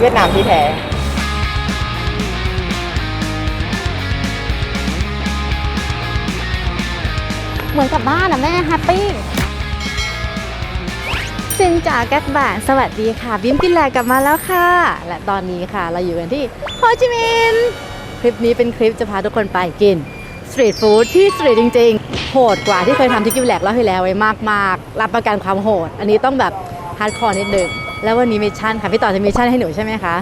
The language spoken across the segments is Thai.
เวียดนามที่แท้เหมือนกับบ้านอะแม่แฮปปี้ซินจ่าแก๊กบานสวัสดีค่ะ บิมกินแลกกลับมาแล้วค่ะ และตอนนี้ค่ะเราอยู่กันที่โฮจิมินห์คลิปนี้เป็นคลิปจะพาทุกคนไปกินสตรีทฟู้ดที่สตรีทจริงๆ โหดกว่าที่เคยทำที่กินแลกรอบที่แล้วไว้มากๆ รับประกันความโหด อันนี้ต้องแบบฮาร์ดคอร์นิดนึง แล้ววันนี้มิชชั่นค่ะพี่ต่อจะมิชชั่นให้หนูใช่ไหมคะ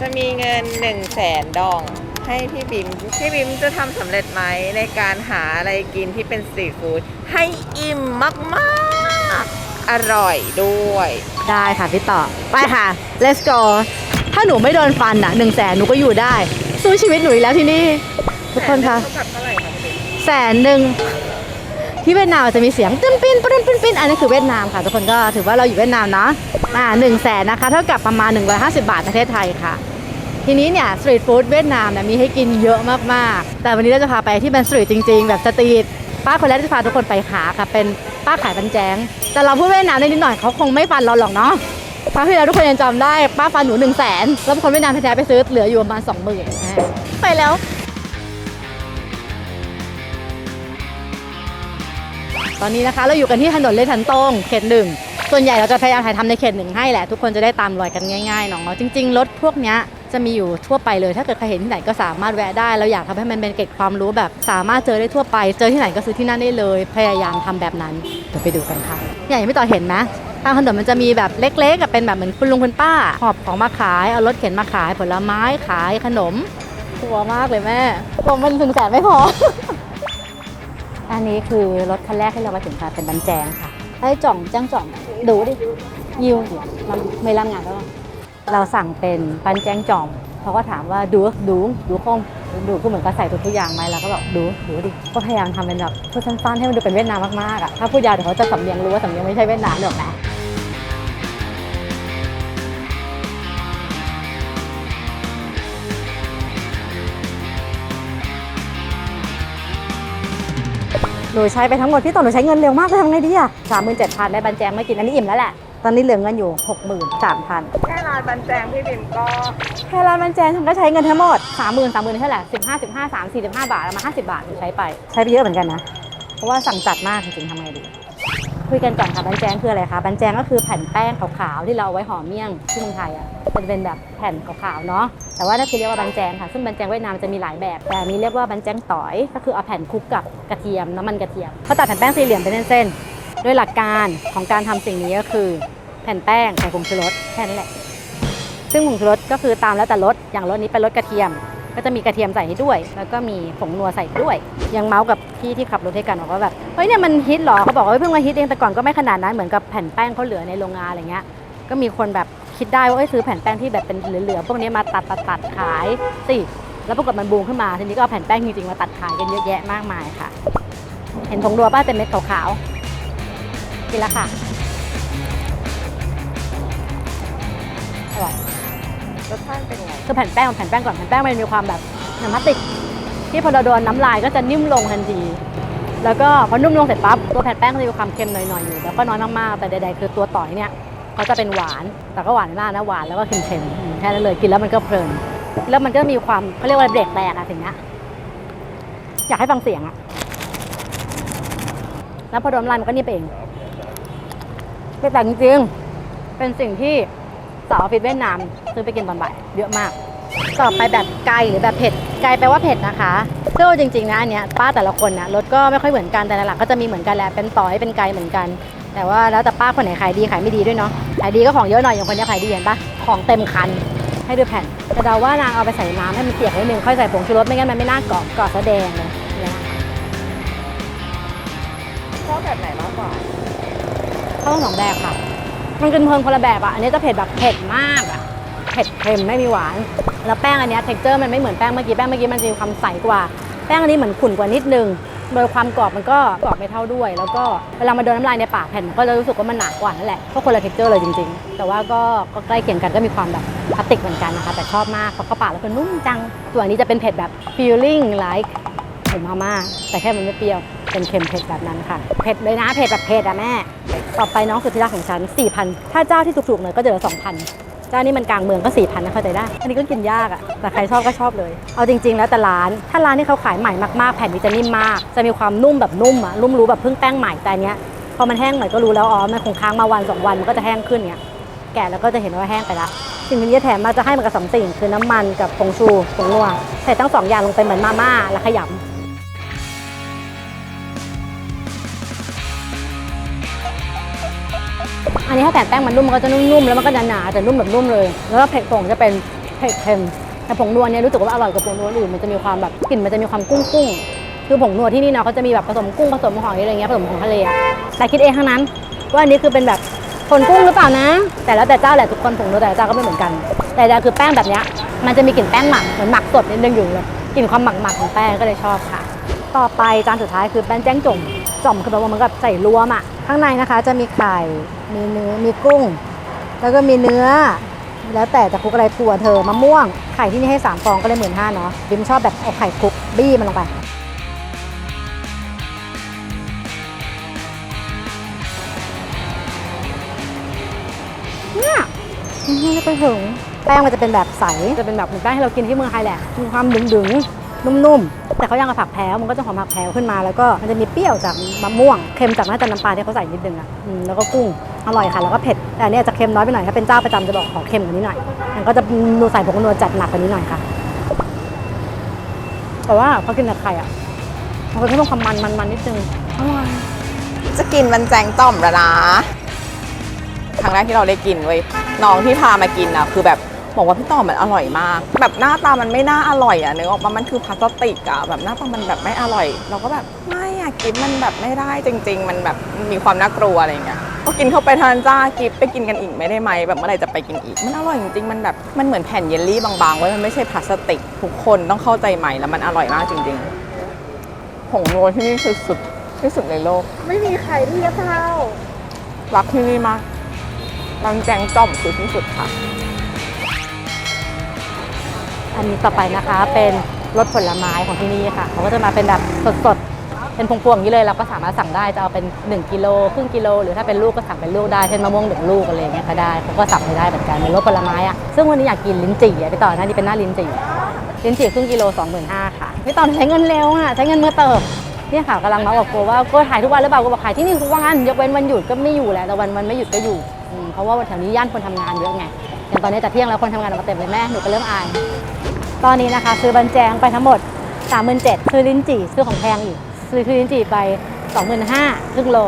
จะมีเงิน1นึ่งแสนดอง ให้พี่บิมพี่บิมจะทำสำเร็จไหมในการหาอะไรกินที่เป็นสตรีทฟู้ดให้อิ่มมากๆ อร่อยด้วย ได้ค่ะพี่ต่อ ไปค่ะ let's go ถ้าหนูไม่โดนฟันอะหนึ่งแสนหนูก็อยู่ได้ สู้ชีวิตหนูอีกแล้วที่นี่ ทุกคนคะเท่ากับเท่าไหร่คะพี่บิมแสนหนึ่ง ที่เวียดนามจะมีเสียงปิ้นปิ้นปิ้นปิ้นปิ้นอันนี้คือเวียดนามค่ะ ทุกคนก็ถือว่าเราอยู่เวียดนามเนาะอ่าหนึ่งแสนนะคะ เท่ากับประมาณ 150 บาทประเทศไทยค่ะ ทีนี้เนี่ยสตรีทฟู้ดเวียดนามเนี่ยมีให้กินเยอะมากๆ แต่วันนี้เราจะพาไปที่เป็นสตรีทจริง ๆ แบบสตรีทป้าคนแรกที่จะพาทุกคนไปหาค่ะ เป็นป้าขายบันแจง แต่เราพูดเวียดนามได้นิดหน่อยเขาคงไม่ฟันเราหรอกเนาะครั้งที่แล้วทุกคนยังจำได้ป้าฟันหนูหนึ่งแสนแล้วคนเวียดนามแท้ๆไปซื้อเหลืออยู่ประมาณสองหมื่นไปแล้ว ตอนนี้นะคะเราอยู่กันที่ถนนเลทันตงเขตหนึ่งส่วนใหญ่เราจะพยายามถ่ายทำในเขตหนึ่งให้แหละ ทุกคนจะได้ตามรอยกันง่ายๆเนาะจริง ๆ รถพวกเนี้ยจะมีอยู่ทั่วไปเลย ถ้าเกิดใครเห็นที่ไหนก็สามารถแวะได้เราอยากทำให้มันเป็นเกร็ดความรู้แบบสามารถเจอได้ทั่วไป เจอที่ไหนก็ซื้อที่นั่นได้เลย พยายามทำแบบนั้นเดี๋ยวไปดูกันค่ะอย่างที่พี่ต่อเห็นไหมทางถนนมันจะมีแบบเล็กๆกับเป็นแบบเหมือนคุณลุงคุณป้าหอบของมาขายเอารถเข็นมาขายผลไม้ขายขนมกลัวมากเลยแม่ผมมันถึงแสนไม่พอ อันนี้คือรถคันแรกที่เรามาถึงค่ะเป็นบันแจงค่ะไอ้จ่องจ้างจ่องดูดิยิวดิมันไม่รับงานแล้วเราสั่งเป็นปันแจงจ่องเขาก็ถามว่าดูดูดูคงดูก็เหมือนกับใส่ทุกทุกอย่างไหมเราก็บอกดูดูดิก็พยายามทำเป็นแบบพูดสั้นๆให้มันดูเป็นเวียดนามมากๆอะถ้าพูดยาวเดี๋ยวเขาจะสำเนียงรู้ว่าสำเนียงไม่ใช่เวียดนามหรอกนะ หนูใช้ไปทั้งหมดพี่ต่อหนูใช้เงินเร็วมากเลยทำไงดีอะสามหมื่นเจ็ดพันได้บันแจงไม่กินอันนี้อิ่มแล้วแหละ ตอนนี้เหลือเงินอยู่หกหมื่นสามพันแค่ร้านบันแจงพี่บิมก็แค่ร้านบันแจงฉันก็ใช้เงินทั้งหมดสามหมื่นสามหมื่นเท่าไหร่สิบห้าสิบห้าสามสี่สิบห้าบาทเอามาห้าสิบาทหนูใช้ไป ใช้ไปเยอะเหมือนกันนะ เพราะว่าสั่งจัดมากจริงๆทำไงดี คุยกันก่อนค่ะบันแจงคืออะไรคะบันแจงก็คือแผ่นแป้งขาวๆที่เราเอาไว้ห่อเมี่ยงที่เมืองไทยอะมันเป็นแบบแผ่นขาวๆเนาะแต่ว่านั่นคือเรียกว่าบันแจงค่ะ ซึ่งบันแจงเวียดนามจะมีหลายแบบ แต่นี้เรียกว่าบันแจงต๋อย ก็คือเอาแผ่นคลุกกับกระเทียมน้ำมันกระเทียมเขาตัดแผ่นแป้งสี่เหลี่ยมเป็นเส้นๆโดยหลักการของการทำสิ่งนี้ก็คือ แผ่นแป้งใส่ผงชูรสแค่นั้นแหละซึ่งผงชูรสก็คือตามแล้วแต่รสอย่างรสนี้เป็นรสกระเทียม ก็จะมีกระเทียมใส่ให้ด้วย แล้วก็มีผงนัวใส่ด้วย ยังเมาส์กับพี่ที่ขับรถให้กันบอกว่าแบบเฮ้ยเนี่ยมันฮิตหรอเขาบอกว่าเฮ้ยเพิ่งมาฮิตเองแต่ก่อนก็ไม่ขนาดนั้นเหมือนกับแผ่นแป้งเขาเหลือในโรงงานอะไรเงี้ยก็มีคนแบบคิดได้ว่าเอ้ยซื้อแผ่นแป้งที่แบบเป็นเหลือๆพวกนี้มาตัดตัดตัดขายสิแล้วปรากฏมันบูมขึ้นมาทีนี้ก็เอาแผ่นแป้งจริงๆมาตัดขายกันเยอะแยะมากมายค่ะ เห็นผงนัวป้าเป็นเม็ดขาวๆกินแล้วค่ะ สชาติเป็นไงคือแผ่นแป้งของแผ่นแป้งก่อนแผ่นแป้งมันมีความแบบเหมือนพลาสติก ที่พอเราโดนน้ำลายก็จะนิ่มลงทันที แล้วก็พอนุ่มลงเสร็จปั๊บตัวแผ่นแป้งก็จะมีความเค็มหน่อยๆอยู่แล้วก็น้อยมากๆแต่ใดๆคือตัวต่อยเนี่ยเขาจะเป็นหวานแต่ก็หวานมากนะหวานแล้วก็เค็มๆอืมแค่นั้นเลยกินแล้วมันก็เพลิน แล้วมันก็มีความเขาเรียกว่าเบรกแตกอะถึงเนี้ยอยากให้ฟังเสียงอะแล้วพอโดนน้ำลายมันก็นิ่มเองเบรกแตกจริงๆเป็นสิ่งที่ สาวออฟฟิศเวียดนามซื้อไปกินตอนบ่ายเยอะมาก ต่อไปแบบไกลหรือแบบเผ็ดไกลแปลว่าเผ็ดนะคะซึ่อจริงๆนะอันเนี้ยป้าแต่ละคนนะรสก็ไม่ค่อยเหมือนกันแต่หลักก็จะมีเหมือนกันแหละเป็นต่อยเป็นไกลเหมือนกัน แต่ว่าแล้วแต่ป้าคนไหนขายดีขายไม่ดีด้วยเนาะขายดีก็ของเยอะหน่อยอย่างคนนี้ขายดีเห็นปะของเต็มคันให้ดูแผ่นแต่เดาว่านางเอาไปใส่น้ำให้มันเปียกนิดนึงค่อยใส่ผงชูรสไม่งั้นมันไม่น่ากรอบกรอบซะแดงเลยนี่ยชอบแบบไหนมากกว่าเขาต้องสองแบบค่ะ มันกินเพลินคนละแบบอะ อันนี้จะเผ็ดแบบเผ็ดมากอะ เผ็ดเค็มไม่มีหวาน แล้วแป้งอันนี้เท็กเจอร์มันไม่เหมือนแป้งเมื่อกี้ แป้งเมื่อกี้มันจะมีความใสกว่า แป้งอันนี้เหมือนขุ่นกว่านิดนึง โดยความกรอบมันก็กรอบไม่เท่าด้วย แล้วก็เวลามาโดนน้ำลายในปากแผ่นก็จะรู้สึกว่ามันหนากว่านั่นแหละก็คนละเท็กเจอร์เลยจริง ๆ แต่ว่าก็ก็ใกล้เคียงกันก็มีความแบบพลาสติกเหมือนกันนะคะ แต่ชอบมากเพราะเข้าปากแล้วก็นุ่มจัง ส่วนอันนี้จะเป็นเผ็ดแบบ feeling like เผ็ดมาม่าแต่แค่มันไม่เปรี้ยวเป็นเค็มเผ็ดแบบนั้นค่ะเผ็ดเลยนะเผ็ดแบบเผ็ดอะแม่ ต่อไปน้องสุดที่รักของฉัน4,000 ถ้าเจ้าที่ถูกๆหน่อยก็จะเหลือ2,000จจ้านี่มันกลางเมืองก็สี่พันนะเข้าใจได้ อันนี้ก็กินยากอะแต่ใครชอบก็ชอบเลย เอาจริง ๆ แล้วแต่ร้าน ถ้าร้านที่เขาขายใหม่มากๆ แผ่นนี้จะนิ่มมาก จะมีความนุ่มแบบนุ่มอะนุ่มรู้แบบเพิ่งแป้งใหม่แต่อันเนี้ยพอมันแห้งหน่อยก็รู้แล้วอ๋อมันคงค้างมาวันสองวันมันก็จะแห้งขึ้นเงี้ยแกะแล้วก็จะเห็นว่าแห้งไปละสิ่งที่จะแถมมาจะให้มันกับสองสิ่ง คือน้ำมันกับผงชูผงนัวใส่ทั้งสองอย่างลงไปเหมือนมาม่าแล้วขยำ นนี้ถ้าแต่แป้งมันนุ่มมันก็จะนุ่มๆแล้วมันก็หนาๆแต่นุ่มแบบนุ่มเลย แล้วก็เผ็ดผงจะเป็นเผ็ดเค็มแต่ผงนัวเนี่ยรู้สึกว่าอร่อยกว่าผงนัวอื่นมันจะมีความแบบกลิ่นมันจะมีความกุ้งกุ้งคือผงนัวที่นี่เนาะเขาจะมีแบบผสมกุ้งผสมหอยอะไรเงี้ยผสมของทะเลอะแต่คิดเองทั้งนั้น ว่าอันนี้คือเป็นแบบคนกุ้งหรือเปล่านะ แต่แล้วแต่เจ้าแหละทุกคนผงนัวแต่ละเจ้าก็ไม่เหมือนกัน แต่แต่คือแป้งแบบเนี้ยมันจะมีกลิ่นแป้งหมักเหมือนหมักสดนิดนึงอยู่เลยกลิ่นความหมักหมักของแป้งก็เลยชอบค่ะ ต่อไปจานสุดท้ายคือแป้งแจ้งจ่มจ่อมคือแบบว่ามันกับใส่รวมอะข้างในนะคะจะมีไข่ มีเนื้อมีกุ้ง แล้วก็มีเนื้อ แล้วแต่จะคลุกอะไรถั่วเธอมะม่วง ไข่ที่นี่ให้สามฟองก็เลยหมื่นห้าเนาะบิมชอบแบบเอาไข่คลุกบี้มันลงไปเนี่ยนี่ไปถึงแป้งมันจะเป็นแบบใส จะเป็นแบบเหมือนแป้งที่เรากินที่เมืองไทยแหละ มีความดึงดึงๆนุ่มๆ แต่เขายังกับผักแพรวมันก็จะหอมผักแพรวขึ้นมา แล้วก็มันจะมีเปรี้ยวจากมะม่วง เค็มจากน่าจะน้ำปลาที่เขาใส่นิดนึงอะอืมแล้วก็กุ้ง อร่อยค่ะ แล้วก็เผ็ด แต่อันเนี้ยจะเค็มน้อยไปหน่อยถ้าเป็นเจ้าประจำจะบอกขอเค็มกว่านี้หน่อยมันก็จะนูใส่ผงนัวจัดหนักกว่านี้หน่อยค่ะ แต่ว่าพอกินกับไข่อะมันก็จะมีความมันมันมันนิดนึงอร่อยจะกินมันแจงต้อมแล้วนะครั้งแรกที่เราได้กินเว้ยน้องที่พามากินนะคือแบบบอกว่าพี่ต่อมันอร่อยมาก แบบหน้าตามันไม่น่าอร่อยอะนึกออกมามันคือพลาสติกอะแบบหน้าตามันแบบไม่อร่อย เราก็แบบไม่อะกินมันแบบไม่ได้จริง ๆ มันแบบมีความน่ากลัวอะไรอย่างเงี้ย ก็กินเข้าไปทานจ้ากิฟไปกินกันอีกไม่ได้ไหมแบบเมื่อไหร่จะไปกินอีก มันอร่อยจริงๆ มันแบบมันเหมือนแผ่นเยลลี่บางๆไว้ยมันไม่ใช่พลาสติก ทุกคนต้องเข้าใจใหม่แล้วมันอร่อยมากจริงๆผงนัวที่นี่คือสุดที่สุดในโลก ไม่มีไข่ที่จะเท่ารักที่นี่มากรังแจงจ้อมคือที่สุดค่ะ อันนี้ต่อไปนะคะเป็นรสผลไม้ของที่นี่ค่ะเขาก็จะมาเป็นแบบสดๆ เป็นพวงๆอย่างนี้เลยเราก็สามารถสั่งได้จะเอาเป็น 1กิโลครึ่งกิโลหรือถ้าเป็นลูกก็สั่งเป็นลูกได้เช่นมะม่วงหนึ่งลูกอะไรอย่างเงี้ยก็ได้เขาก็สั่งไปได้เหมือนกันเป็นรสผลไม้อะซึ่งวันนี้อยากกินลิ้นจี่อะพี่ต่อหน้านี่เป็นหน้าลิ้นจี่ลิ้นจี่ครึ่งกิโล25,000ค่ะพี่ต่อใช้เงินเร็วอะใช้เงินเมื่อเติมเนี่ยค่ะกำลังมาบอกโกว่าโก็ถ่ายทุกวันหรือเปล่าโก็บอกถ่ายที่นี่ทุกวันยกเว้นวันหยุดก็ไม่อยู่แหละแต่วันวันไม่หยุดก็อยู่เพราะว่าแถวนี้ย่านคนทำงานเยอะไงอย่างตอนนี้จะเที่ยงแล้วคนทำงานออกมาเต็มเลยแม่หนูก็เริ่มอายตอนนี้นะคะซื้อบันแจงไปทั้งหมด37,000ซื้อลิ้นจี่ซื้อของแพงอีก ซื้อคือลิ้นจีไป 25,000ครึ่งโล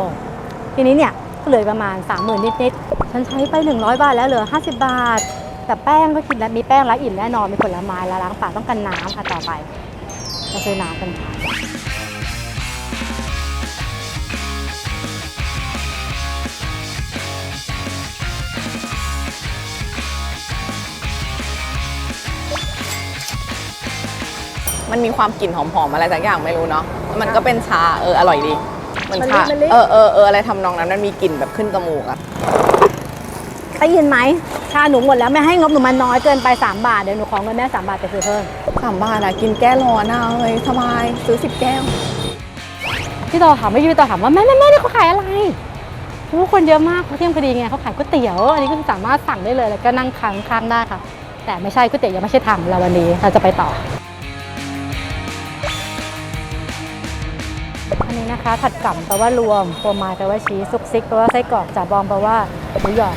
ทีนี้เนี่ยก็เหลือประมาณ 30,000 นิดๆ ฉันใช้ไป 100 บาทแล้วเหลือ 50 บาท แต่แป้งก็กินแล้วมีแป้งและอิ่มแน่นอน มีผลไม้และล้างปากต้องกันน้ำค่ะต่อไปมาซื้อน้ำกันค่ะ มันมีความกลิ่นหอมๆอะไรสักอย่างไม่รู้เนาะแล้วมันก็เป็นชาเอออร่อยดีเหมันชามันลิเออเออเอออะไรทำนองนั้นมันมีกลิ่นแบบขึ้นจมูกอะได้ยินไหมชาหนูหมดแล้วไม่ให้งบหนูมันน้อยเกินไป 3 บาท เดี๋ยวหนูขอเงินแม่ 3 บาทไปซื้อเพิ่มสามบาทอะกินแก้ร้อนอะเลยสบายซื้อสิบแก้ว พี่ต่อถามไม่พี่ต่อถามว่าแม่แม่แม่นี่เขาขายอะไรผู้คนเยอะมากเขาเที่ยงพอดีไงเขาขายก๋วยเตี๋ยวอันนี้ก็สามารถสั่งได้เลยแล้วก็นั่งค้างค้างได้ค่ะ แต่ไม่ใช่ก๋วยเตี๋ยวยังไม่ใช่ทางเราวันนี้เราจะไปต่อ นนี้นะคะผัดกล่ำแปลว่ารวมโฟมายแปลว่าชีสซุกซิกแปลว่าไส้กรอกจ่าบองแปลว่าหมูหยอง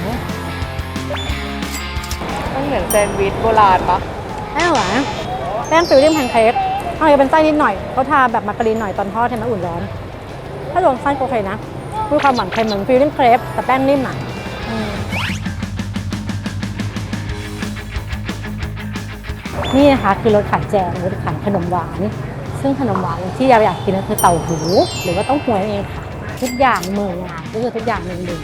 มันเหมือนแซนด์วิชโบราณปะแป้งหวานแป้งฟิลลิ่งแพนเค้กเอาจะเป็นไส้นิดหน่อยเขาทาแบบมาการีนหน่อยตอนทอดให้มันอุ่นร้อน ถ้าโดนไส้ก็โอเคนะมีความหวานเค็มเหมือนฟิลลิ่งเครปแต่แป้งนิ่มอะอืมนี่นะคะคือรสขายแจงรสขายขนมหวาน ซึ่งขนมหวานที่เราอยากกินก็คือเต่าหูหรือว่าต้องหวยเองค่ะ ทุกอย่างเมืองงานก็คือทุกอย่างหนึ่งหนึ่ง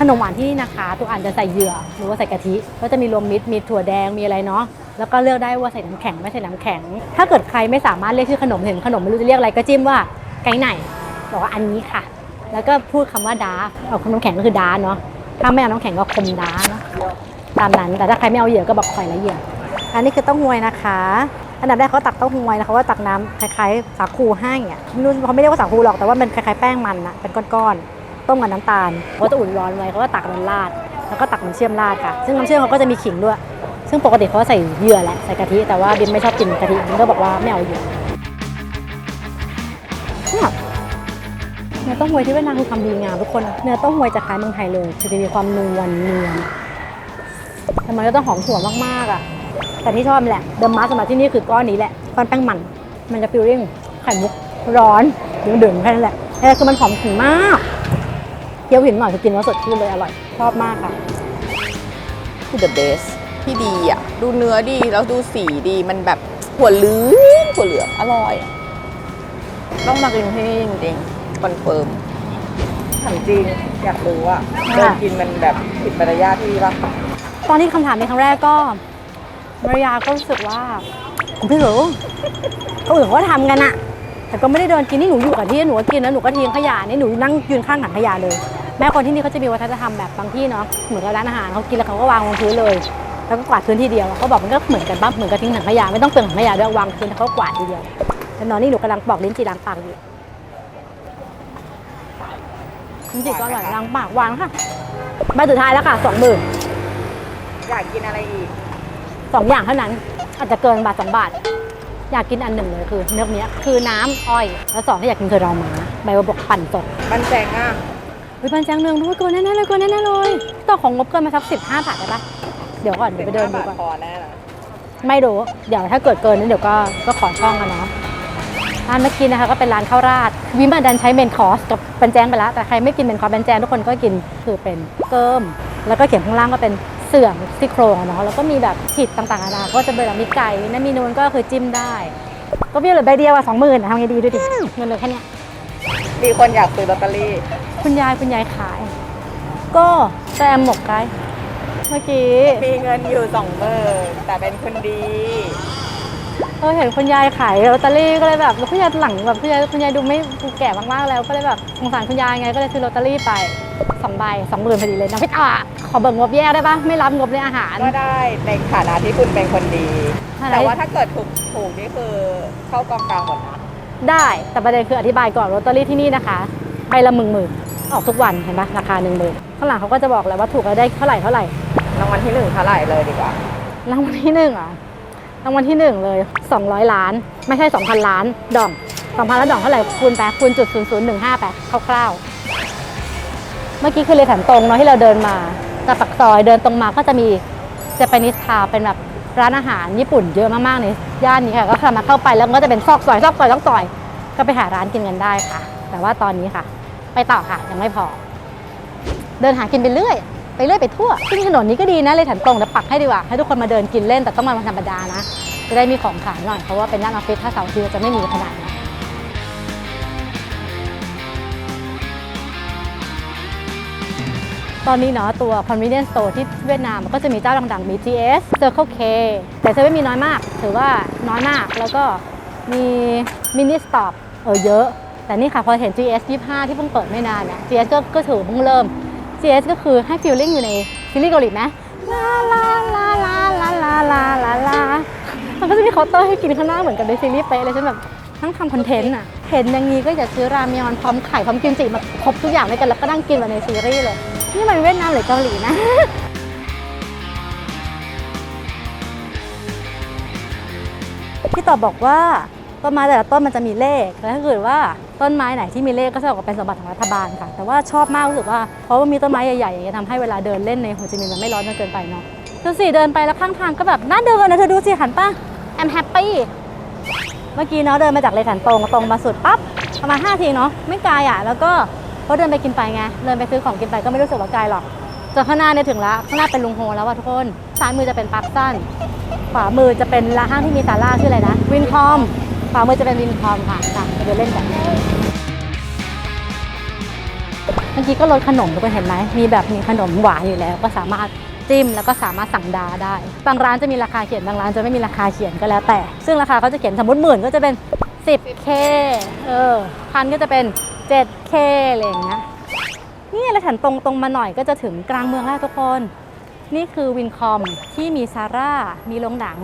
ขนมหวานที่นี่นะคะทุกอันจะใส่เหยื่อหรือว่าใส่กะทิก็จะมีรวมมิตรมีถั่วแดงมีอะไรเนาะแล้วก็เลือกได้ว่าใส่น้ำแข็งไม่ใส่น้ำแข็ง ถ้าเกิดใครไม่สามารถเรียกชื่อขนมเห็นขนมไม่รู้จะเรียกอะไรก็จิ้มว่าไก่ไหนบอกว่าอันนี้ค่ะ แล้วก็พูดคำว่าดาเอาน้ำแข็งก็คือดาเนาะ ถ้าไม่เอาน้ำแข็งก็คมดาเนาะตามนั้น แต่ถ้าใครไม่เอาเหยื่อก็บอกข่อยละเหยื่ออันนี้คือเต้องหวยนะคะ อันดับแรกเขาตักเต้าหู้ไว้แล้วเขาก็ตักน้ำคล้ายๆสาคูให้อะไม่รู้เขาไม่เรียกว่าสาคูหรอกแต่ว่ามันคล้ายๆแป้งมันอะเป็นก้อนๆต้มกับน้ำตาลเขาจะอุ่นร้อนไว้เขาก็ตักมันราด แล้วก็ตักน้ำเชื่อมราดค่ะ ซึ่งน้ำเชื่อมเขาก็จะมีขิงด้วย ซึ่งปกติเขาใส่เหยื่อแหละใส่กะทิแต่ว่าบินไม่ชอบกินกะทิบินก็บอกว่าไม่เอาเหยื่อ นื้อเต้าหวยที่เวียดนามคือความดีงามทุกคนเนื้อเต้าหวยจะคล้ายเมืองไทยเลยคือจะมีความนวลเนียนแต่มันก็ต้องหอมถั่วมากๆอะแต่ที่ชอบแหละเดิมมาสำหรับที่นี่คือก้อนนี้แหละก้อนแป้งมัน มันจะฟิลลิ่งไข่มุกร้อนเดือดๆแค่นั้นแหละแต่คือมันหอมถึงมากเคี้ยวหินหน่อยคือกินแล้วสดชื่นเลยอร่อยชอบมากค่ะคือ the best ที่ดีอะดูเนื้อดีแล้วดูสีดีมันแบบหัวเหลืองหัวเหลืองอร่อย ต้องมากินที่นี่จริงๆ คอนเฟิร์มถามจริงอยากรู้อะค่ะเดินกินมันแบบผิดมารยาทที่ปะตอนที่คำถามในครั้งแรกก็มารยาก็รู้สึกว่าผมไม่รู้ก็อื่นเขาก็ทำกันอะแต่ก็ไม่ได้เดินกินนี่หนูอยู่กับที่หนูก็กินแล้วหนูก็ทิ้งขยะนี่หนูนั่งยืนข้างถังขยะเลย แม่คนที่นี่เขาจะมีวัฒนธรรมแบบบางที่เนาะเหมือนกับร้านอาหารเขากินแล้วเขาก็วางบนพื้นเลย แล้วก็กวาดพื้นที่เดียวเขาบอกมันก็เหมือนกันบ้างเหมือนกับทิ้งถังขยะไม่ต้องเปลืองถังขยะด้วยวางพื้นแล้วเขาก็กวาดทีเดียวแต่นอนนี่หนูกำลังปอกลิ้นจี่ล้างปากอยู่ ลิ้นจี่ก็อร่อยล้างปากหวานค่ะใบสุดท้ายแล้วค่ะสองหมื่นอยากกินอะไรอีกสองอย่างเท่านั้น อาจจะเกินบาทสองบาท อยากกินอันหนึ่งเลยคือเนื้อเนี้ยคือน้ำอ้อย แล้วสองที่อยากกินคือเราหมาใบบัวบกปั่นสดมันแจงอะวิปันแจงเนืองด้วยเกินแน่ๆเลยเกินแน่ๆเลยต่อของงบเกินมาสักสิบห้าบาทได้ปะเดี๋ยวก่อนเดี๋ยวไปเดินดูบาทก่อนพอแน่นะไม่รู้เดี๋ยวถ้าเกิดเกินนั้นเดี๋ยวก็ก็ขอช่องกันเนาะ ร้านเมื่อกี้นะคะก็เป็นร้านข้าวราด วิมาดันใช้เมนคอร์สกับบันแจงไปแล้ว แต่ใครไม่กินเมนคอร์สบันแจงทุกคนก็กินคือเป็นเกิมแล้วก็เขียนข้างล่างก็เป็นเสื่อมซี่โครงอะเนาะแล้วก็มีแบบฉีดต่างๆนานาก็จะเป็นแบบมีไก่นะมีนูนก็คือจิ้มได้ ก็พี่เหลือใบเดียวอะสองหมื่นทำไงดีดูดิเงินเหลือแค่เนี้ยมีคนอยากซื้อลอตเตอรี่ คุณยายคุณยายขาย ก็แซมหมกไก่เมื่อกี้มีเงินอยู่สองหมื่นแต่เป็นคนดี เออเห็นคุณยายขายลอตเตอรี่ก็เลยแบบคุณยายหลังแบบคุณยายคุณยายดูไม่ดูแก่มากๆแล้วก็เลยแบบสงสารคุณยายไงก็เลยซื้อลอตเตอรี่ไปสองใบสองหมื่นพอดีเลยน้องพิษอะขอเบิกงบแยกได้ปะไม่รับงบในอาหาร ก็ได้ในฐานะที่คุณเป็นคนดี อะไร แต่ว่าถ้าเกิดถูกถูกนี่คือเข้ากองกลางหมดนะได้แต่ประเด็นคืออธิบายก่อนลอตเตอรี่ที่นี่นะคะใบละหมื่นหมื่นออกทุกวันเห็นปะราคาหนึ่งหมื่นข้างหลังเขาก็จะบอกเลยว่าถูกแล้วได้เท่าไหร่เท่าไหร่รางวัลที่หนึ่งเท่าไหร่เลยดีกว่า รางวัลที่หนึ่งเหรอะ รางวัลที่หนึ่งเลย 200 ล้าน ไม่ใช่ 2,000 ล้าน ดอง2,000ล้านดองเท่าไหร่คูณไปคูณจุดศูนย์ศูนย์หนึ่งห้าไปคร่าวๆ เมื่อกี้คือเลยถันตรงเนาะที่เราเดินมาจากปักซอยเดินตรงมาก็จะมีเจแปนิสทาเป็นแบบร้านอาหารญี่ปุ่นเยอะมากๆในย่านนี้ค่ะ ก็สามารถเข้าไปแล้วก็จะเป็นซอกซอยซอกซอยซอกซอย ก็ไปหาร้านกินกันได้ค่ะ แต่ว่าตอนนี้ค่ะ ไปต่อค่ะยังไม่พอ เดินหากินไปเรื่อย ไปเรื่อยไปทั่ว ซึ่งถนนนี้ก็ดีนะเลยถันตรงแต่ปักให้ดีกว่า ให้ทุกคนมาเดินกินเล่นแต่ต้องมาวันธรรมดานะ จะได้มีของขายหน่อย เพราะว่าเป็นย่านออฟฟิศถ้าเสาร์อาทิตย์จะไม่มีขนาดนั้ตอนนี้เนาะตัว convenience store ที่เวียดนามมันก็จะมีเจ้าดังๆมี GS Circle K แต่เซเว่นมีน้อยมาก ถือว่าน้อยมากแล้วก็มี mini stop เออเยอะ แต่นี่ค่ะพอเห็น GS 25 ที่เพิ่งเปิดไม่นานเนี่ย GS ก็ก็ถือเพิ่งเริ่ม GS ก็คือให้ feeling อยู่ในซีรีส์เกาหลีไหมลาลาลาลาลาลาลาลาลามันก็จะมีเคาน์เตอร์ให้กินข้างหน้าเหมือนกับในซีรีส์เป๊ะเลยฉันแบบนั่งทำคอนเทนต์อะ เห็นอย่างนี้ก็อยากซื้อรามยอนพร้อมไข่พร้อมกิมจิมาครบทุกอย่างด้วยกันแล้วก็นั่งกินแบบในซีรีส์เลย นี่มันเวียดนามหรือเกาหลีนะพี่ต่อบอกว่า ต้นไม้แต่ละต้นมันจะมีเลขแล้วถ้าเกิดว่าต้นไม้ไหนที่มีเลขก็จะบอกว่าเป็นสมบัติของรัฐบาลค่ะ แต่ว่าชอบมากรู้สึกว่าเพราะว่ามีต้นไม้ใหญ่ๆอย่างเงี้ยทำให้เวลาเดินเล่นในโฮจิมินห์มันไม่ร้อนจนเกินไปเนาะดูสิเดินไปแล้วข้างทางก็แบบน่าเดินนะเธอดูสิหันป่ะ I'm happy เมื่อกี้เนาะเดินมาจากเลสันตรงตรงมาสุดปั๊บประมาณ5ทีเนาะไม่ไกลอะ แล้วก็เพราเดินไปกินไปไงเดินไปซื้อของกินไปก็ไม่รู้สึกว่าไกลหรอกจนข้างหน้าเนี่ยถึงแล้วข้างหน้าเป็นลุงโฮแล้วว่ะทุกคนซ้ายมือจะเป็นปาร์คซันขวามือจะเป็นร้านห้างที่มีศาลาชื่ออะไรนะวินคอม ขวามือจะเป็นวินคอมค่ะค่ะไปเดินเล่นกันเมื่อกี้ก็รถขนมทุกคนเห็นไหมมีแบบมีขนมหวานอยู่แล้ว ก็สามารถจิ้มแล้วก็สามารถสั่งดาได้ บางร้านจะมีราคาเขียนบางร้านจะไม่มีราคาเขียนก็แล้วแต่ ซึ่งราคาเขาจะเขียนสมมติหมื่นก็จะเป็น 10k เออพันก็จะเป็น 7k อะไรอย่างเงี้ยนี่แล้วถันตรงตรงมาหน่อยก็จะถึงกลางเมืองแล้วทุกคน นี่คือวินคอมที่มีซาร่ามีโรงหนัง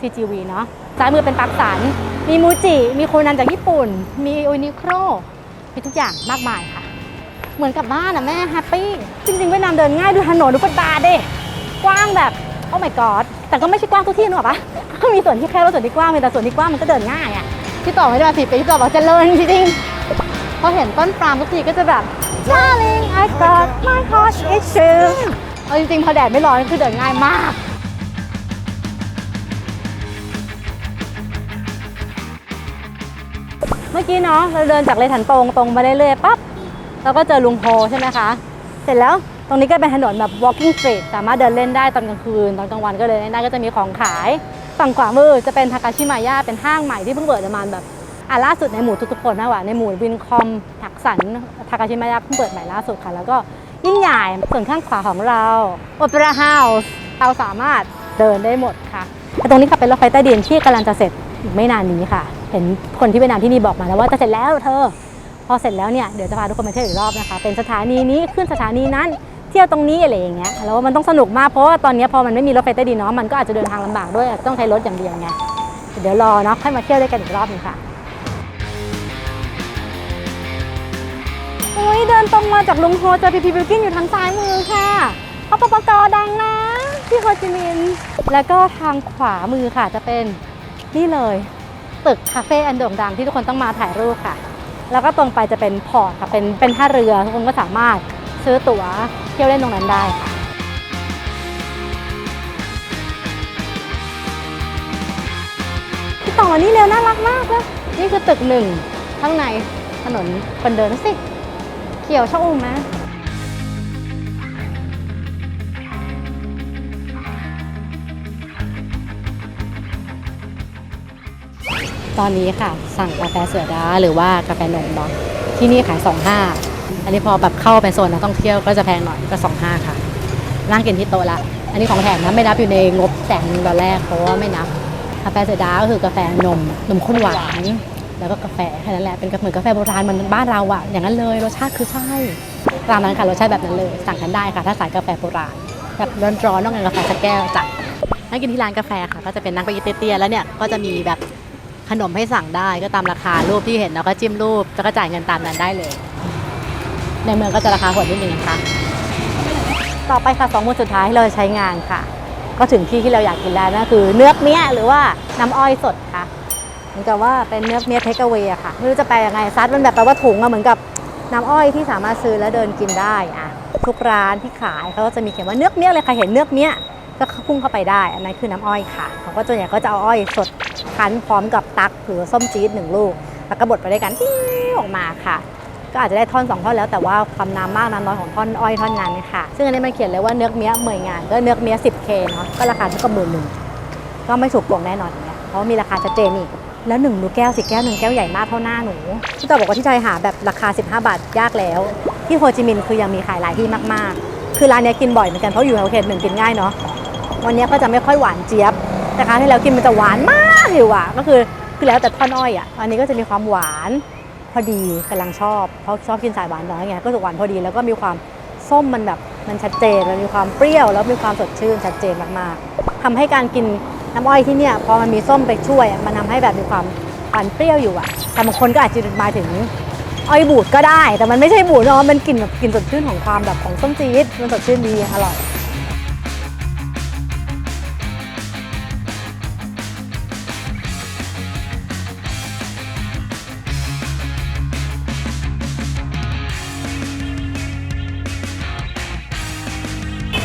CGV เนาะ ซ้ายมือเป็นปักสัน มีมูจิ มีโคนันจากญี่ปุ่น มีโอนิโครมีทุกอย่างมากมายค่ะ เหมือนกับบ้านอะแม่แฮปปี้จริงๆเวียดนามเดินง่ายดูถนนดูฟุตบาทดิกว้างแบบโอ้ my god แต่ก็ไม่ใช่กว้างทุกที่นึกออกปะก็มีส่วนที่แคบแล้วส่วนที่กว้างมีแต่ส่วนที่กว้างมันก็เดินง่ายอะพี่ต่อไม่ได้มาผิดไปพี่ต่อบอกเจริญจริงๆพอเห็นต้นปาล์มทุกทีก็จะแบบ darling I got my heart is true เอาจริงๆ พอแดดไม่ร้อนคือเดินง่ายมาก มื่อกี้เนาะเราเดินจากเลถันตรงตรงมาเรื่อยๆปั๊บเราก็เจอลุงโพใช่ไหมคะ เสร็จแล้วตรงนี้ก็เป็นถนนแบบ walking street สามารถเดินเล่นได้ตอนกลางคืน ตอนกลางวันก็เดินเล่นได้ก็จะมีของขาย ฝั่งขวามือจะเป็นทากาชิมายะเป็นห้างใหม่ที่เพิ่งเปิดประมาณแบบอะล่าสุดในหมู่ทุกๆคนนะว่าในหมู่วินคอมทักสันทากาชิมายะเพิ่งเปิดใหม่ล่าสุดค่ะ แล้วก็ยิ่งใหญ่ส่วนข้างขวาของเราโอเปร่าเฮาส์เราสามารถเดินได้หมดค่ะแต่ตรงนี้ค่ะเป็นรถไฟใต้ดินที่กำลังจะเสร็จอีกไม่นานนี้ค่ะ เห็นคนที่เวียดนามที่นี่บอกมาแล้วว่าจะเสร็จแล้วเธอ พอเสร็จแล้วเนี่ยเดี๋ยวจะพาทุกคนไปเที่ยวอีกรอบนะคะ เป็นสถานีนี้ขึ้นสถานีนั้นเที่ยวตรงนี้อะไรอย่างเงี้ยแล้วมันต้องสนุกมากเพราะว่าตอนนี้พอมันไม่มีรถไฟใต้ดินเนาะมันก็อาจจะเดินทางลำบากด้วยต้องใช้รถอย่างเดียวไงเดี๋ยวรอเนาะค่อยมาเที่ยวด้วยกันอีกรอบหนึงค่ะโอ้ยเดินตรงมาจากลุงโฮเจอพีพีบิลกิ้นอยู่ทางซ้ายมือค่ะพปปกดังนะที่โฮจิมินห์แล้วก็ทางขวามือค่ะจะเป็นนี่เลย ตึกคาเฟ่อันโด่งดังที่ทุกคนต้องมาถ่ายรูปค่ะ แล้วก็ตรงไปจะเป็นพอร์ตค่ะเป็นเป็นท่าเรือ ทุกคนก็สามารถซื้อตั๋วเที่ยวเล่นตรงนั้นได้ค่ะพี่ต่อนี่เร็วน่ารักมากเลยนี่คือตึกหนึ่งข้างในถนนคนเดินสิ เขียวชะอุ่มไห ตอนนี้ค่ะ สั่งกาแฟเสือดาหรือว่ากาแฟนมเนาะที่นี่ขาย25อันนี้พอแบบเข้าไปโซนนักท่องเที่ยวก็จะแพงหน่อยก็25ค่ะนั่งกินที่โต๊ะละ อันนี้ของแถมนะไม่นับอยู่ในงบแสนหนึ่งตอนแรกเพราะว่าไม่นับกาแฟเสือดาก็คือกาแฟนมนมข้นหวานแล้วก็กาแฟแค่นั้นแหละเป็นเหมือนกาแฟโบราณเหมันบ้านเราอะอย่างนั้นเลยรสชาติคือใช่ตามนั้นค่ะรสชาติแบบนั้นเลย สั่งกันได้ค่ะ ถ้าสายกาแฟโบราณแบบร้อนๆต้องการกาแฟสักแก้วจัดนั่งกินที่ร้านกาแฟค่ะ ก็จะเป็นนั่งไปกินเตี้ยๆแล้วเนี่ยก็จะมีแบบ ขนมให้สั่งได้ก็ตามราคารูปที่เห็นแล้วก็จิ้มรูปแล้วก็จ่ายเงินตามนั้นได้เลย ในเมืองก็จะราคาโหดนิดนึงนะคะต่อไปค่ะสองมือสุดท้ายที่เราจะใช้งานค่ะ ก็ถึงที่ที่เราอยากกินแล้วนั่นคือ เนื้อเมี้ยหรือว่าน้ำอ้อยสดค่ะเหมือนกับว่าเป็นเนื้อเมี้ยเทคเวย์ค่ะไม่รู้จะแปลยังไงซัดมันแบบแปลว่าถุงอะเหมือนกับน้ำอ้อยที่สามารถซื้อแล้วเดินกินได้อะทุกร้านที่ขายเขาก็จะมีเขียนว่าเนื้อเมี้ยเลยใครเห็นเนื้อเมี้ยก็พุ่งเข้าไปได้ อันนั้นคือน้ำอ้อยค่ะเขาก็ส่วนใหญ่ก็จะเอาอ้อยสด คั้นพร้อมกับตักหรือส้มจี๊ดหนึ่งลูก แล้วก็บดไปด้วยกันออกมาค่ะ ก็อาจจะได้ท่อนสองท่อนแล้วแต่ว่าความน้ำมากน้ำน้อยของท่อนอ้อยท่อนนั้นค่ะ ซึ่งอันนี้มันเขียนเลยว่าเนื้อเมี้ยเหมยงานก็เนื้อเมี้ย 10K เนาะก็ราคาเท่ากับหมื่นหนึ่งก็ไม่ถูกโกงแน่นอนเงี้ยเพราะมีราคาชัดเจนอีกแล้วหนึ่งดูแก้วสิแก้วหนึ่งแก้วใหญ่มากเท่าหน้าหนูพี่ต่อบอกว่าที่ไทยหาแบบราคา 15 บาทยากแล้ว ที่โฮจิมินห์คือยังมีขายหลายที่มากๆ คือร้านเนี้ยกินบ่อยเหมือนกันเพราะอยู่แถวเขตหนึ่งกินง่ายเนาะวันนี้ก็จะไม่ค่อยหวานเจี๊ยบ แต่ครั้งที่แล้วกินมันจะหวานมากอยู่อะ ก็คือคือแล้วแต่ท่อนอ้อยอะอันนี้ก็จะมีความหวานพอดีกำลังชอบ เพราะชอบกินสายหวานน้อยไงก็จะหวานพอดีแล้วก็มีความส้มมันแบบมันชัดเจนมันมีความเปรี้ยว แล้วมีความสดชื่นชัดเจนมากๆทำให้การกินน้ำอ้อยที่เนี่ยพอมันมีส้มไปช่วยมันทำให้แบบมีความหวานเปรี้ยวอยู่อะแต่บางคนก็อาจจะหมายถึงอ้อยบูดก็ได้ แต่มันไม่ใช่บูดเนาะมันกลิ่นแบบกลิ่นสดชื่นของความแบบของส้มจี๊ดมันสดชื่นดีอร่อย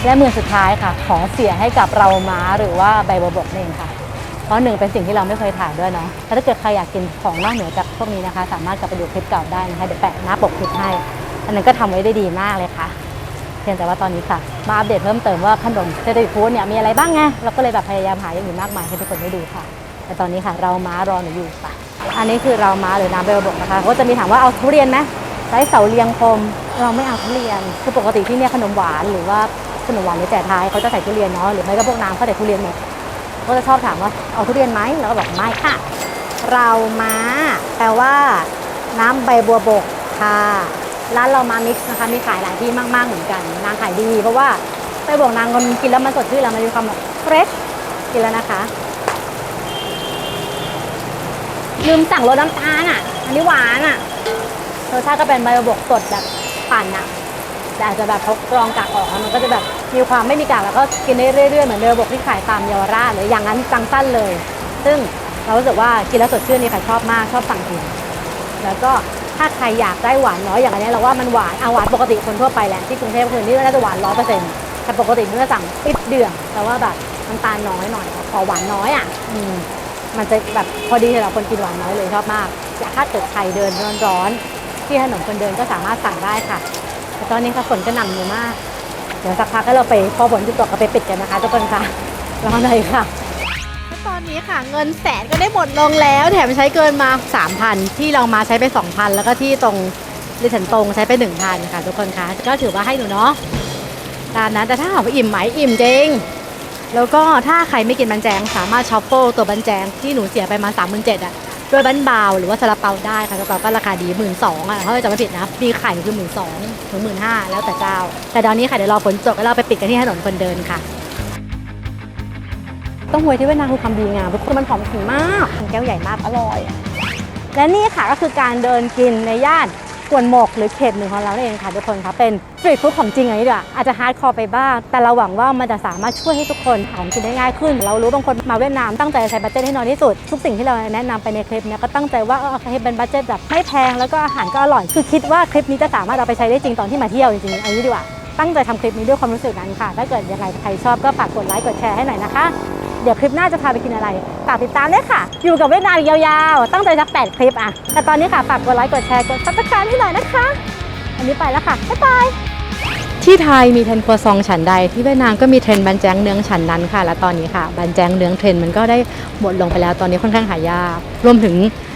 และเมือสุดท้ายค่ะ ของเสียให้กับเราม้าหรือว่าใบบัวบกนั่นเองค่ะ เพราะหนึ่งเป็นสิ่งที่เราไม่เคยถ่ายด้วยเนาะถ้าเกิดใครอยากกินของนอกเหนือจากพวกนี้นะคะ สามารถกลับไปดูคลิปเก่าได้นะคะเดี๋ยวแปะหน้าปกคลิปให้ อันนั้นก็ทำไว้ได้ดีมากเลยค่ะ เพียงแต่ว่าตอนนี้ค่ะ มาอัปเดตเพิ่มเติมว่าขนมเศรษฐกิจฟู้ดเนี่ยมีอะไรบ้างไงเราก็เลยแบบพยายามหาอย่างอื่นมากมายให้ทุกคนได้ดูค่ะ แต่ตอนนี้ค่ะเราม้ารอหนูอยู่ค่ะ อันนี้คือเราม้าหรือน้ำใบบัวบกนะคะก็จะมีถามว่าเอาทุเรียนไหมใช้เสาเรียงคมเราไม่เอาทุเรียนคือปกติที่เนี่ยขนมหวานหรือว่า ขนมหวานในแจกท้ายเขาจะใส่ทุเรียนเนาะหรือไม่ก็พวกน้ำเขาใส่ทุเรียนหมดก็จะชอบถามว่าเอาทุเรียนไหมแล้วก็บอกไม่ค่ะ เรามาแปลว่า น้ำใบบัวบกค่ะร้านเรามามิกซ์นะคะมีขายหลายที่มากๆเหมือนกัน นางขายดี เพราะว่าใบบัวบกนางมันกินแล้วมันสดชื่นแล้วมันมีความแบบเฟรชกินแล้วนะคะ ลืมสั่งรสน้ำตาลอะ อันนี้หวานอะรสชาติก็เป็นใบบกสดแบบปั่นอะ แต่อาจจะแบบเขากรองกากออกแล้วมันก็จะแบบมีความไม่มีกากแล้วก็กินได้เรื่อยๆเหมือนเดิมบกที่ขายตามเยาวราชหรืออย่างนั้นจังสั้นเลย ซึ่งเรารู้สึกว่ากินแล้วสดชื่นนี่ค่ะชอบมากชอบสั่งกินแล้วก็ถ้าใครอยากได้หวานน้อยอย่างอันนี้เราว่ามันหวานเอาหวานปกติคนทั่วไปแหละที่กรุงเทพคือนี่น่าจะหวานร้อยเปอร์เซ็นต์แต่ปกตินี่จะสั่งปิดเดือดแต่ว่าแบบน้ำตาลน้อยหน่อยขอหวานน้อยอะอืมมันจะแบบพอดีสำหรับคนกินหวานน้อยเลยชอบมาก อยากถ้าเกิดใครเดินร้อนๆที่ถนนคนเดินก็สามารถสั่งได้ค่ะ แต่ตอนนี้ค่ะฝนก็หนักอยู่มาก เดี๋ยวสักพักให้เราไปพอฝนจะตกก็ไปปิดกันนะคะทุกคนค่ะรอหน่อยค่ะตอนนี้ค่ะเงินแสนก็ได้หมดลงแล้ว แถมใช้เกินมา 3,000 ที่เรามาใช้ไป 2,000 แล้วก็ที่ตรงดิฉันตรงใช้ไป1,000ค่ะทุกคนคะก็ถือว่าให้หนูเนาะตามนั้นแต่ถ้าหาว่าอิ่มไหมอิ่มจริงแล้วก็ถ้าใครไม่กินบันแจงสามารถช็อปโฟตัวบันแจงที่หนูเสียไปมา37,000อะ ด้วยบันบาวหรือว่าซาลาเปาได้ค่ะซาลาเปาก็ราคาดีหมื่นสองอะถ้าจะไม่ผิดนะมีไข่คือหมื่นสองถึงหมื่นห้าแล้วแต่เจ้า แต่ตอนนี้ค่ะเดี๋ยวรอฝนตกแล้วเราไปปิดกันที่ถนนคนเดินค่ะ ต้องหวยที่เวียดนามคือความดีงามทุกคนมันหอมถึงมากแก้วใหญ่มากอร่อย และนี่ค่ะก็คือการเดินกินในย่าน กวนหมกหรือเขตหนึ่งของเราเองค่ะทุกคนคะเป็นสตรีทฟู้ดของจริงอันนี้ด้วยอาจจะฮาร์ดคอร์ไปบ้าง แต่เราหวังว่ามันจะสามารถช่วยให้ทุกคนหาของกินได้ง่ายขึ้น เรารู้บางคนมาเวียดนามตั้งใจใช้บัตเจ็ตให้น้อยที่สุด ทุกสิ่งที่เราแนะนำไปในคลิปเนี้ก็ตั้งใจว่าเออให้เป็นบัตเจ็ตแบบไม่แพงแล้วก็อาหารก็อร่อย คือคิดว่าคลิปนี้จะสามารถเอาไปใช้ได้จริงตอนที่มาเที่ยวจริงๆอันนี้ดีกว่าตั้งใจทำคลิปนี้ด้วยความรู้สึกนั้นค่ะ ถ้าเกิดยังไงใครชอบก็ฝากกดไลค์กดแชร์ให้หน่อยนะคะ เดี๋ยวคลิปหน้าจะพาไปกินอะไร ฝากติดตามด้วยค่ะ อยู่กับเวียดนามอีกยาวๆ ตั้งใจสักแปดคลิปอะแต่ตอนนี้ค่ะ ฝากกดไลค์ กดแชร์ กดซับสไครต์ให้หน่อยนะคะ อันนี้ไปแล้วค่ะ บ๊ายบาย ที่ไทยมีเทรนด์ครัวซองฉันใด ที่เวียดนามก็มีเทรนด์บันแจงเนื้องฉันนั้นค่ะ และตอนนี้ค่ะ บันแจงเนื้องเทรนด์มันก็ได้หมดลงไปแล้วตอนนี้ค่อนข้างหายากรวมถึง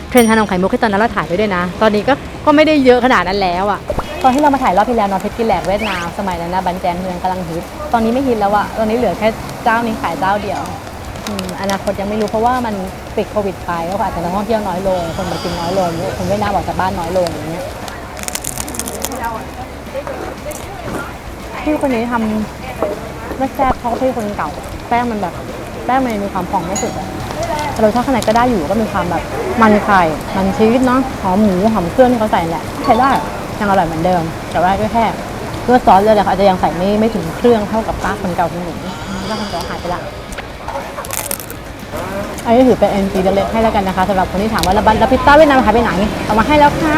เทรนด์ชานมไข่มุกที่ตอนนั้นเราถ่ายไปด้วยนะ ตอนนี้ก็ก็ไม่ได้เยอะขนาดนั้นแล้วอะตอนที่เรามาถ่ายรอบที่แล้วนอนเพชรกินแหลกเวียดนามสมัยนั้นนะบันแจงเมืองกำลังฮิตตอนนี้ไม่ฮิตแล้วอะตอนนี้เหลือแค่เจ้านี้ขายเจ้าเดียว อนาคตยังไม่รู้เพราะว่ามันปิดโควิดไปก็อาจจะนักท่องเที่ยวน้อยลง คนมากินน้อยลงคนเวียดนามออกจากบ้านน้อยลงอย่างเงี้ยพี่คนนี้ทำไม่แซ่บเพราะพี่คนเก่า แป้งมันแบบแป้งมันมีความผ่องไม่สุดอะรสชาติข้างในก็ได้อยู่ก็มีความแบบมันไข่มันชีสเนาะหอมหมูหอมเครื่องที่เขาใส่แหละใช้ได้ยังอร่อยเหมือนเดิม แต่ว่าก็แค่ด้วยซอสเลยแหละค่ะอาจจะยังใส่ไม่ไม่ถึงเครื่องเท่ากับป้าคนเก่าคนหนึ่งป้าคนเก่าหายไปละ อันนี้ถือเป็นเอ็นจีเล็กๆให้แล้วกันนะคะสำหรับคนที่ถามว่าแล้วบันแล้วพิซซ่าเวียดนามหายไปไหนเอามาให้แล้วค่ะ